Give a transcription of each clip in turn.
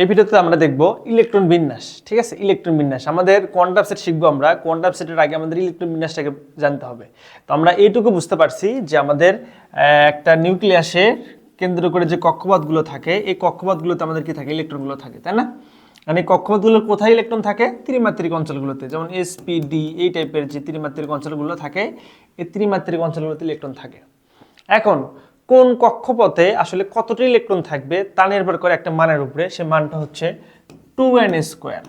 এই ভিডিওতে আমরা দেখব ইলেকট্রন বিন্যাস, ঠিক আছে? ইলেকট্রন বিন্যাস। আমাদের কোয়ান্টাম সেট শিখব আমরা। কোয়ান্টাম সেটের আগে আমাদের ইলেকট্রন বিন্যাসটাকে জানতে হবে। তো আমরা এইটুকু বুঝতে পারছি যে আমাদের একটা নিউক্লিয়াসে কেন্দ্র করে যে কক্ষপথগুলো থাকে, এই কক্ষপথগুলোতে আমাদের কি থাকে? ইলেকট্রনগুলো থাকে, তাই না? মানে কক্ষপথগুলোর কোথায় ইলেকট্রন থাকে? ত্রিমাত্রিক অঞ্চলগুলোতে। যেমন এসপিডি এই টাইপের যে ত্রিমাত্রিক অঞ্চলগুলো থাকে, এই ত্রিমাত্রিক অঞ্চলগুলোতে ইলেকট্রন থাকে। এখন কোন কক্ষপথে আসলে কতটি ইলেকট্রন থাকবে তা নির্ভর করে একটা মানের উপরে, সে মানটা হচ্ছে two N square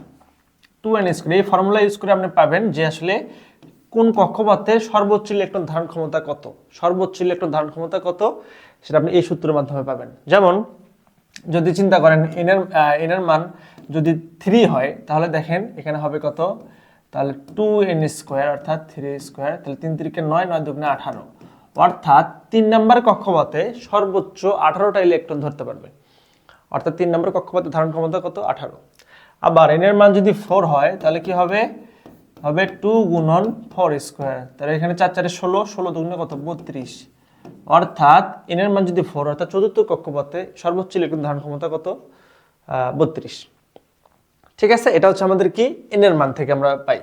two N square এই ফর্মুলা ইউজ করে আপনি পাবেন যে আসলে কোন কক্ষপথে সর্বোচ্চ ইলেকট্রন ধারণ ক্ষমতা কত। সর্বোচ্চ ইলেকট্রন ধারণ ক্ষমতা কত, সেটা আপনি এই সূত্রের মাধ্যমে পাবেন। যেমন, যদি চিন্তা করেন এনের এনের মান যদি থ্রি হয়, তাহলে দেখেন এখানে হবে কত? তাহলে টু এন স্কোয়ার অর্থাৎ থ্রি স্কোয়ার তাহলে তিন তিরিকে নয় নয় দুগুণে আঠারো। অর্থাৎ তিন নম্বর কক্ষপথে সর্বোচ্চ আঠারোটা ইলেকট্রন ধরতে পারবে। অর্থাৎ তিন নম্বর কক্ষপথে ধারণ ক্ষমতা কত? আঠারো। আবার এনের মান যদি ফোর হয়, তাহলে কি হবে? হবে টু গুণন ফোর স্কোয়ার তাহলে এখানে চার, চারে ষোলো ষোলো দুগুণে কত? বত্রিশ। অর্থাৎ এনের মান যদি ফোর অর্থাৎ চতুর্থ কক্ষপথে সর্বোচ্চ ইলেকট্রন ধারণ ক্ষমতা কত? বত্রিশ। ঠিক আছে? এটা হচ্ছে আমাদের কি? এনের মান থেকে আমরা পাই।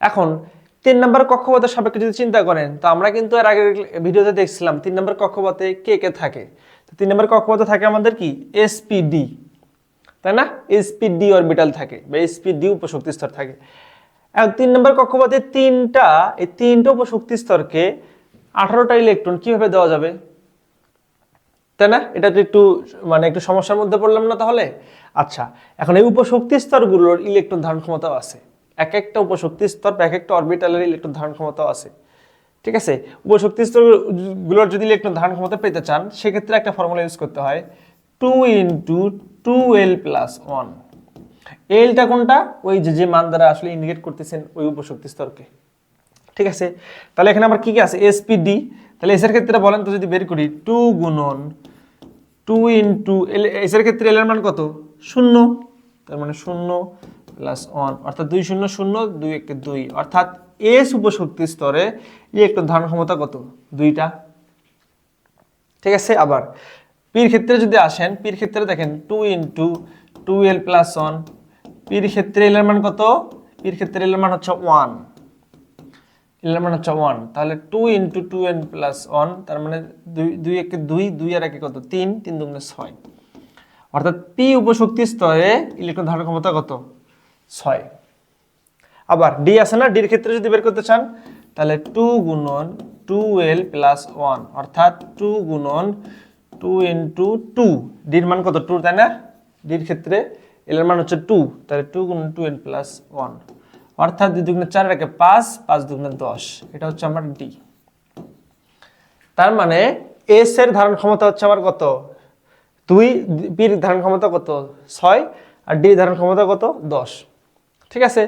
এখন তিন নম্বর কক্ষপথের সাপেক্ষে যদি চিন্তা করেন, তো আমরা কিন্তু এর আগের ভিডিওতে দেখছিলাম তিন নম্বর কক্ষপথে কে কে থাকে। তিন নম্বর কক্ষপথে থাকে আমাদের কি? এসপিডি তাই না? এসপিডি অরবিটাল থাকে বা এসপিডি উপশক্তি স্তর থাকে। এখন তিন নম্বর কক্ষপথে তিনটা, এই তিনটা উপশক্তি স্তরকে আঠারোটা ইলেকট্রন কীভাবে দেওয়া যাবে? তাই না? এটা তো একটু মানে একটু সমস্যার মধ্যে পড়লাম না তাহলে? আচ্ছা এখন এই উপশক্তি স্তরগুলোর ইলেকট্রন ধারণ ক্ষমতাও আছে। এক একটা উপশক্তি স্তর এক একটা অরবিটালের ইলেকট্রন ধারণ ক্ষমতাও আছে। ঠিক আছে? উপশক্তি স্তরগুলোর যদি ইলেকট্রন ধারণ ক্ষমতা পেতে চান, সেক্ষেত্রে একটা ফর্মুলা ইউজ করতে হয় two into two L plus one এলটা কোনটা? ওই যে যে মান দ্বারা আসলে ইন্ডিকেট করতেছেন ওই উপশক্তি স্তরকে। ঠিক আছে? তাহলে এখানে আমার কি কি আছে? এসপিডি তাহলে এসের ক্ষেত্রে বলেন তো, যদি বের করি টু গুণন টু ইন্টু এল এসের ক্ষেত্রে এল এর মান কত? শূন্য। তার মানে শূন্য প্লাস ওয়ান অর্থাৎ দুই শূন্য শূন্য, দুই একে দুই। অর্থাৎ এস উপশক্তি স্তরে ইলেকট্রন ধারণ ক্ষমতা কত? দুইটা। ঠিক আছে, আবার। পির ক্ষেত্রে যদি আসেন, পির ক্ষেত্রে দেখেন two into two L plus one পির ক্ষেত্রে এল এর মান কত? পির ক্ষেত্রে এল এর মান হচ্ছে ওয়ান এল এর মান হচ্ছে ওয়ান তাহলে two into two N plus one তার মানে দুই দুই একে দুই দুই আর একে কত? তিন তিন দুগুণে ছয়। অর্থাৎ পি উপশক্তি স্তরে ইলেকট্রন ধারণ ক্ষমতা কত? ছয়। আবার ডি আছে না? ডির ক্ষেত্রে যদি বের করতে চান, তাহলে টু গুণন টু প্লাস ওয়ান, অর্থাৎ টু গুণন টু ইন্টু টু। ডির মান কত? টু, তাই না? ডির ক্ষেত্রে এল এর মান হচ্ছে টু, তাহলে টু গুণন টু প্লাস ওয়ান। অর্থাৎ দুই দুগুণে চার রেখে পাঁচ পাঁচ দুগুণে দশ। এটা হচ্ছে আমার ডি। তার মানে এস এর ধারণ ক্ষমতা হচ্ছে আমার কত? দুই বির ধারণ ক্ষমতা কত? ছয়, আর ডি ধারণ ক্ষমতা কত? দশ। ঠিক আছে?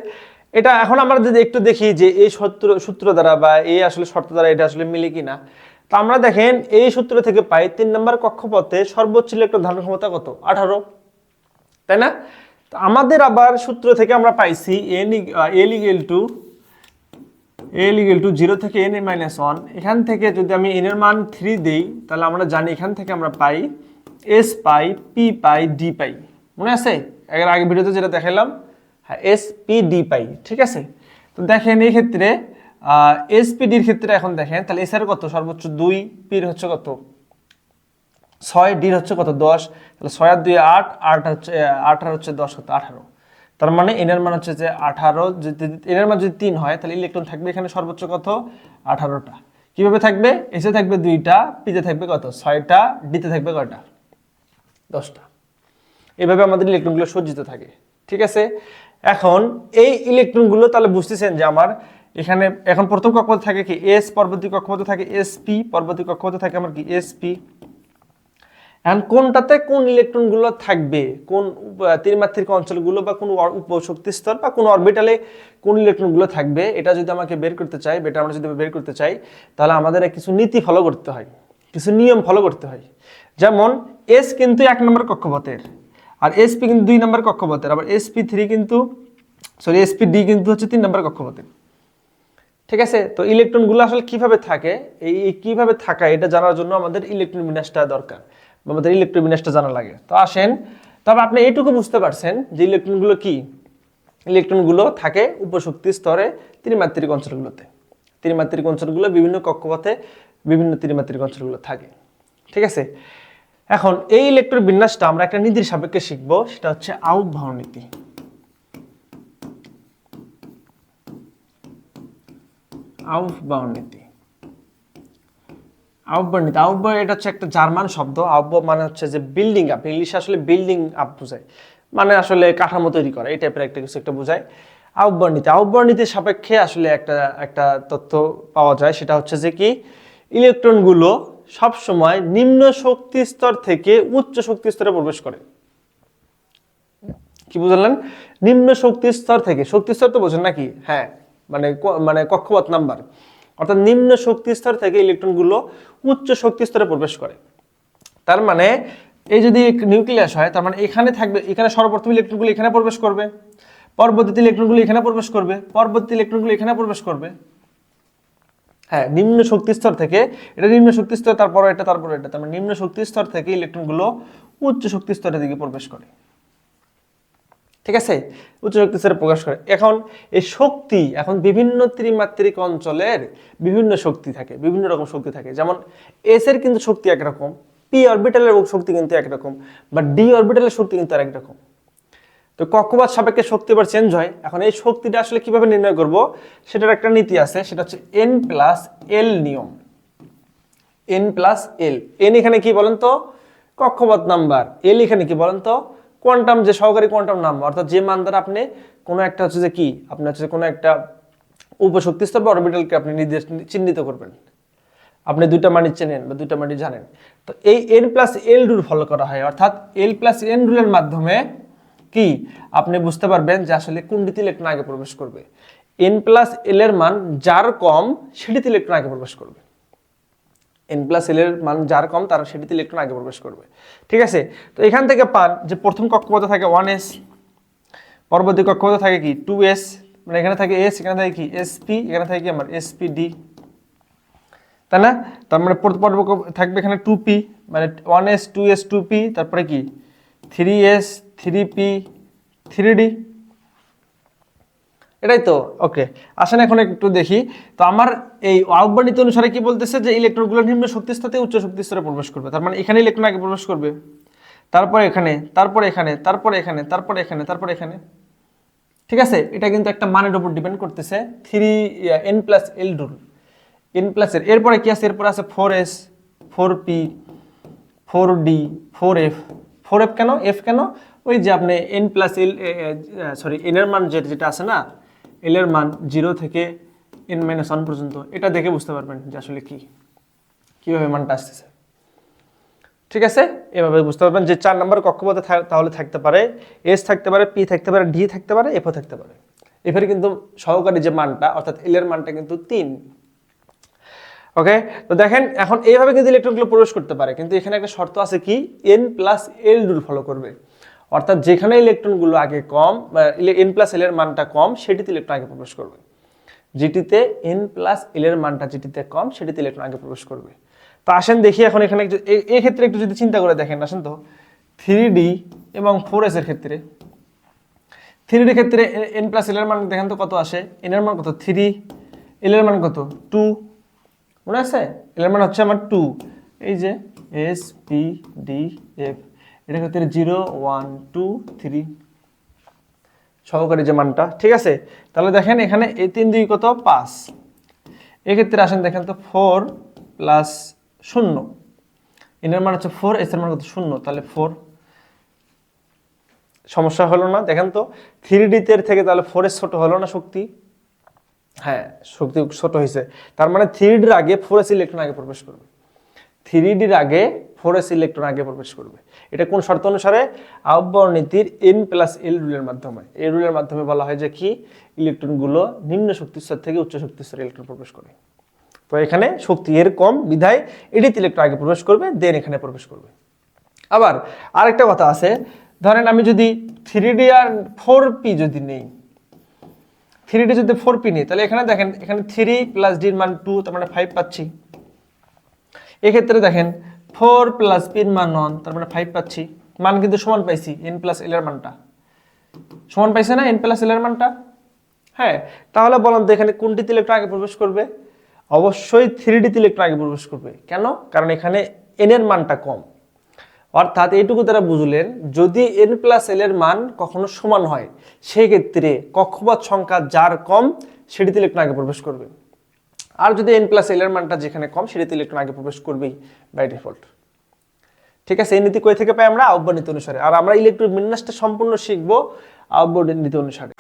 এটা এখন আমরা যদি একটু দেখি যে এই সূত্র সূত্র দ্বারা বা এই আসলে শর্ত দ্বারা এটা আসলে মিলে কিনা। তা আমরা দেখেন, এই সূত্র থেকে পাই তিন নম্বর কক্ষপথে সর্বোচ্চ ইলেকট্রন ধারণ ক্ষমতা কত? আঠারো। তাই না? তো আমাদের আবার সূত্র থেকে আমরা পাইছি N L equal to L equal to zero থেকে এন এ মাইনাস ওয়ান এখান থেকে যদি আমি এন এর মান থ্রি দিই, তাহলে আমরা জানি এখান থেকে আমরা পাই এস পাই পি পাই ডি পাই। মনে আছে? এর আগে ভিডিওতে যেটা দেখালাম হ্যাঁ এস পি ডি পাই, ঠিক আছে? তো দেখেন এই ক্ষেত্রে এস পি ডির ক্ষেত্রে এখন দেখেন, তাহলে এস এর কত? সর্বোচ্চ দুই পির হচ্ছে কত? ছয় ডির হচ্ছে কত? দশ। তাহলে ছয় আর দুই আট আট হচ্ছে আট আর হচ্ছে দশ, কত? আঠারো। তার মানে এনের মান হচ্ছে যে আঠারো, যদি এনের মান যদি তিন হয়, তাহলে ইলেকট্রন থাকবে এখানে সর্বোচ্চ কত? আঠারোটা। কীভাবে থাকবে? এসে থাকবে দুইটা পিতে থাকবে কত? ছয়টা ডিতে থাকবে কয়টা? দশটা। এভাবে আমাদের ইলেকট্রনগুলো সজ্জিত থাকে, ঠিক আছে? এখন এই ইলেকট্রনগুলো তাহলে বুঝতেছেন যে আমার এখানে এখন প্রথম কক্ষপথে থাকে কি এস পরবর্তী কক্ষপথে থাকে এসপি পরবর্তী কক্ষপথে থাকে আমার কি এসপি এখন কোনটাতে কোন ইলেকট্রনগুলো থাকবে? কোন ত্রিমাত্রিক অঞ্চলগুলো বা কোন উপশক্তি স্তর বা কোন অরবিটালে কোন ইলেকট্রনগুলো থাকবে? এটা যদি আমাকে বের করতে চাই এটা আমরা যদি বের করতে চাই, তাহলে আমাদের কিছু নীতি ফলো করতে হয়। কিছু নিয়ম ফলো করতে হয়। যেমন এস কিন্তু এক নম্বর কক্ষপথের। আর এসপি কিন্তু দুই নম্বর কক্ষপথের, আবার এসপি থ্রি কিন্তু সরি এসপি ডি কিন্তু হচ্ছে তিন নম্বর কক্ষপথের। ঠিক আছে? তো ইলেকট্রনগুলো আসলে কীভাবে থাকে? এই কীভাবে থাকা এটা জানার জন্য আমাদের ইলেকট্রন বিন্যাসটা দরকার আমাদের ইলেকট্রন বিন্যাসটা জানা লাগে। তো আসেন, তবে আপনি এইটুকু বুঝতে পারছেন যে ইলেকট্রনগুলো কি? ইলেকট্রনগুলো থাকে উপশক্তি স্তরে ত্রিমাত্রিক অঞ্চলগুলোতে। ত্রিমাত্রিক অঞ্চলগুলো বিভিন্ন কক্ষপথে বিভিন্ন ত্রিমাত্রিক অঞ্চলগুলো থাকে। ঠিক আছে? এখন এই ইলেকট্রন বিন্যাসটা আমরা একটা নীতির সাপেক্ষে শিখব, সেটা হচ্ছে আউটভাও নীতি। আউফবাউ নীতি। আউফবাউ নীতি আউফবাউ এটা হচ্ছে একটা জার্মান শব্দ। আউফবাউ মানে হচ্ছে যে বিল্ডিং আপ ইংলিশে আসলে বিল্ডিং আপ বোঝায়। মানে আসলে কাঠামো তৈরি করা, এই টাইপের একটা কিছু একটা বোঝায়। আউফবাউ নীতি আউফবাউ নীতির সাপেক্ষে আসলে একটা একটা তথ্য পাওয়া যায়, সেটা হচ্ছে যে কি, ইলেকট্রনগুলো সবসময় নিম্ন শক্তি স্তর থেকে উচ্চ শক্তি স্তরে প্রবেশ করে। কি বুঝলেন? নিম্ন শক্তি স্তর থেকে, শক্তি স্তর তো বোঝেন নাকি? হ্যাঁ মানে মানে কক্ষপথ নাম্বার। অর্থাৎ নিম্ন শক্তি স্তর থেকে ইলেকট্রনগুলো উচ্চ শক্তি স্তরে প্রবেশ করে। তার মানে এই যদি নিউক্লিয়াস হয়, তার মানে এখানে থাকবে, এখানে সর্বপ্রথম ইলেকট্রনগুলো এখানে প্রবেশ করবে, পরবর্তীতে ইলেকট্রনগুলো এখানে প্রবেশ করবে পরবর্তী ইলেকট্রনগুলো এখানে প্রবেশ করবে। হ্যাঁ নিম্ন শক্তি স্তর থেকে, এটা নিম্ন শক্তি স্তর, তারপর এটা তারপর এটা, তার মানে নিম্ন শক্তি স্তর থেকে ইলেকট্রনগুলো উচ্চ শক্তি স্তরের দিকে প্রবেশ করে। ঠিক আছে? উচ্চ শক্তি স্তরে প্রকাশ করে। এখন এই শক্তি, এখন বিভিন্ন ত্রিমাত্রিক অঞ্চলের বিভিন্ন শক্তি থাকে, বিভিন্ন রকম শক্তি থাকে। যেমন এস এর কিন্তু শক্তি একরকম পি অরবিটালের শক্তি কিন্তু একরকম, বা ডি অরবিটালের শক্তি কিন্তু আর একরকম তো কক্ষপথ সাপেক্ষে শক্তি এবার চেঞ্জ হয়। এখন এই শক্তিটা আসলে কীভাবে নির্ণয় করব? সেটার একটা নীতি আছে, সেটা হচ্ছে এন প্লাস এল নিয়ম। এন প্লাস এল এন এখানে কি বলেন তো? কক্ষপথ নাম্বার। এল এখানে কি বলেন তো? কোয়ান্টাম, যে সহকারী কোয়ান্টাম নাম্বার, অর্থাৎ যে মান দ্বারা আপনি কোনো একটা হচ্ছে যে কি, আপনি হচ্ছে কোনো একটা উপশক্তি স্তর বা অরবিটালকে আপনি নির্দেশ চিহ্নিত করবেন। আপনি দুইটা মানি চেনেন বা দুইটা মানি জানেন। তো এই N plus L rule follow করা হয়। অর্থাৎ এল প্লাস এন রুলের মাধ্যমে কি আপনি বুঝতে পারবেন যে আসলে কোনটিতে ইলেকট্রন আগে প্রবেশ করবে। এন প্লাস এল এর মান যার কম সেটিতে ইলেকট্রন আগে প্রবেশ করবে। এন প্লাস এল এর মান যার কম, তারা সেটিতে ইলেকট্রন আগে প্রবেশ করবে। ঠিক আছে? তো এখান থেকে পান যে প্রথম কক্ষপথে থাকে ওয়ান এস পরবর্তী কক্ষপথে থাকে কি টু এস মানে এখানে থাকে এস এখানে থাকে কি এসপি এখানে থাকে কি আমার এসপি ডি তাই না? তার মানে পর- পর থাকবে এখানে টু পি মানে one S two S two P তারপরে কি three S three P three D এটাই তো ওকে আসেন এখন একটু দেখি। তো আমার এই আহ্বানিত অনুসারে কি বলতেছে যে ইলেকট্রনগুলো নিম্ন শক্তি স্তর উচ্চ শক্তি স্তরে প্রবেশ করবে। তার মানে এখানে ইলেকট্রন আগে প্রবেশ করবে। তারপরে এখানে, তারপর এখানে, তারপরে এখানে তারপরে এখানে, তারপর এখানে। ঠিক আছে? এটা কিন্তু একটা মানের উপর ডিপেন্ড করতেছে। Three N plus L rule N plus এর এরপরে কি আছে? এরপরে আছে four S four P four D four F four F কেন? এফ কেন? ওই যে আপনি N plus L sorry N এর মান যেটা যেটা আছে না এল এর মান জিরো থেকে এন মাইনাস ওয়ান পর্যন্ত, এটা দেখে বুঝতে পারবেন যে আসলে কি। কীভাবে মানটা আসতেছে। ঠিক আছে? এভাবে বুঝতে পারবেন যে চার নম্বর কক্ষপথে তাহলে থাকতে পারে এস থাকতে পারে পি থাকতে পারে ডি থাকতে পারে এফও থাকতে পারে। এফের কিন্তু সহকারী যে মানটা, অর্থাৎ এল এর মানটা কিন্তু তিন। ওকে তো দেখেন, এখন এইভাবে কিন্তু ইলেকট্রনগুলো প্রবেশ করতে পারে। কিন্তু এখানে একটা শর্ত আছে কি? N plus L rule follow করবে। অর্থাৎ যেখানে ইলেকট্রনগুলো আগে কম এন প্লাস এল এর মানটা কম, সেটিতে ইলেকট্রন আগে প্রবেশ করবে। যেটিতে এন প্লাস এল এর মানটা যেটিতে কম, সেটিতে ইলেকট্রন আগে প্রবেশ করবে। তো আসেন দেখি এখন এখানে এই ক্ষেত্রে একটু যদি চিন্তা করে দেখেন, আসেন তো। থ্রি ডি এবং ফোর এস এর ক্ষেত্রে। থ্রি ডি ক্ষেত্রে এন প্লাস এল এর মান দেখেন তো কত আসে? এন এর মান কত? থ্রি এল এর মান কত? টু মনে আছে? এল এর মান হচ্ছে আমার টু এই যে এস পি ডি এফ এটা ক্ষেত্রে জিরো ওয়ান টু থ্রি সহকারী যে মানটা, ঠিক আছে? তাহলে দেখেন এখানে এই তিন দুই কত? পাঁচ। এক্ষেত্রে আসেন দেখেন তো ফোর প্লাস শূন্য। এনের মান হচ্ছে ফোর এস এর মান কত? শূন্য। তাহলে ফোর সমস্যা হলো না। দেখেন তো থ্রি ডিতে থেকে তাহলে ফোর এস ছোট হলো না শক্তি? হ্যাঁ শক্তি ছোট হয়েছে। তার মানে থ্রি ডির আগে ফোর এস ইলেকট্রন আগে প্রবেশ করবে। থ্রি ডির আগে ফোর এস ইলেকট্রন আগে প্রবেশ করবে। এটা কোন শর্ত অনুসারে? আহ্বান নীতির এন প্লাস এল রুলের মাধ্যমে। এই রুলের মাধ্যমে বলা হয় যে কি? ইলেকট্রনগুলো নিম্ন শক্তি স্তর থেকে উচ্চ শক্তি স্তরে ইলেকট্রন প্রবেশ করে। তো এখানে শক্তি এর কম বিধায় এডিতে ইলেকট্রন আগে প্রবেশ করবে দেন এখানে প্রবেশ করবে। আবার আরেকটা কথা আছে। ধরেন আমি যদি থ্রি ডি আর ফোর পি যদি নেই থ্রি ডি যদি ফোর পি নিই, তাহলে এখানে দেখেন, এখানে থ্রি প্লাস ডির মান টু তার মানে ফাইভ পাচ্ছি। এক্ষেত্রে দেখেন ফোর প্লাস পির মান ওয়ান তার মানে ফাইভ পাচ্ছি। মান কিন্তু সমান পাইছি এন প্লাস এল এর মানটা। সমান পাইছে না এন প্লাস এল এর মানটা? হ্যাঁ তাহলে বলেন তো এখানে কোনটিতে ইলেকট্রন আগে প্রবেশ করবে? অবশ্যই থ্রি ডিতে ইলেকট্রন আগে প্রবেশ করবে। কেন? কারণ এখানে এন এর মানটা কম। অর্থাৎ এইটুকু তারা বুঝলেন, যদি এন প্লাস এল এর মান কখনো সমান হয় সেই ক্ষেত্রে কক্ষপথ সংখ্যা যার কম, সেটিতে ইলেকট্রন আগে প্রবেশ করবে। আর যদি এন প্লাস এল এর মানটা যেখানে কম, সেটিতে ইলেকট্রন আগে প্রবেশ করবেই বাই ডিফল্ট ঠিক আছে, এই নীতি কই থেকে পাই আমরা? আহ্বান নীতি অনুসারে। আর আমরা ইলেকট্রন বিন্যাসটা সম্পূর্ণ শিখব আহ্বান নীতি অনুসারে।